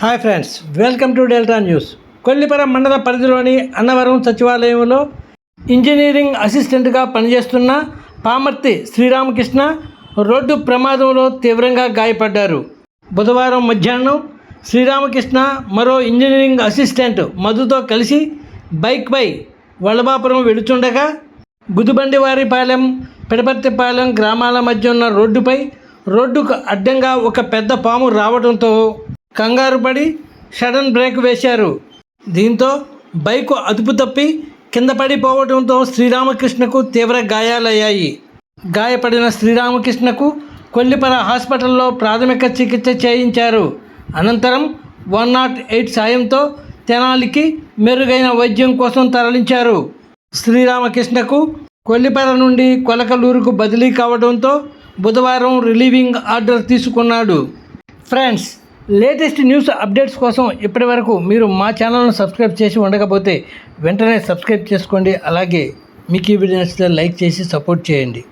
Hi friends welcome to Delta News. Kollipuram మండల పరిధిలోని అన్నవరం సచివాలయంలో ఇంజనీరింగ్ అసిస్టెంట్గా పనిచేస్తున్న పామర్తి శ్రీరామకృష్ణ రోడ్డు ప్రమాదంలో తీవ్రంగా గాయపడ్డారు. బుధవారం మధ్యాహ్నం శ్రీరామకృష్ణ మరో ఇంజనీరింగ్ అసిస్టెంట్ మధుతో కలిసి బైక్పై వల్లభాపురం వెళుతుండగా గుదిబండివారిపాలెం పిడపర్తిపాలెం గ్రామాల మధ్య ఉన్న రోడ్డుపై రోడ్డుకు అడ్డంగా ఒక పెద్ద పాము రావడంతో కంగారు పడి సడన్ బ్రేక్ వేశారు. దీంతో బైకు అదుపు తప్పి కింద పడిపోవడంతో శ్రీరామకృష్ణకు తీవ్ర గాయాలయ్యాయి. గాయపడిన శ్రీరామకృష్ణకు కొల్లిపర హాస్పిటల్లో ప్రాథమిక చికిత్స చేయించారు. అనంతరం వన్ నాట్ ఎయిట్ సాయంతో తెనాలికి మెరుగైన వైద్యం కోసం తరలించారు. శ్రీరామకృష్ణకు కొల్లిపర నుండి కొలకలూరుకు బదిలీ కావడంతో బుధవారం రిలీవింగ్ ఆర్డర్ తీసుకున్నాడు. ఫ్రెండ్స్ లేటెస్ట్ న్యూస్ అప్డేట్స్ కోసం ఇప్పటివరకు మీరు మా ఛానల్ను సబ్స్క్రైబ్ చేసి ఉండకపోతే వెంటనే సబ్స్క్రైబ్ చేసుకోండి. అలాగే మీకు ఈ వీడియో నచ్చితే లైక్ చేసి సపోర్ట్ చేయండి.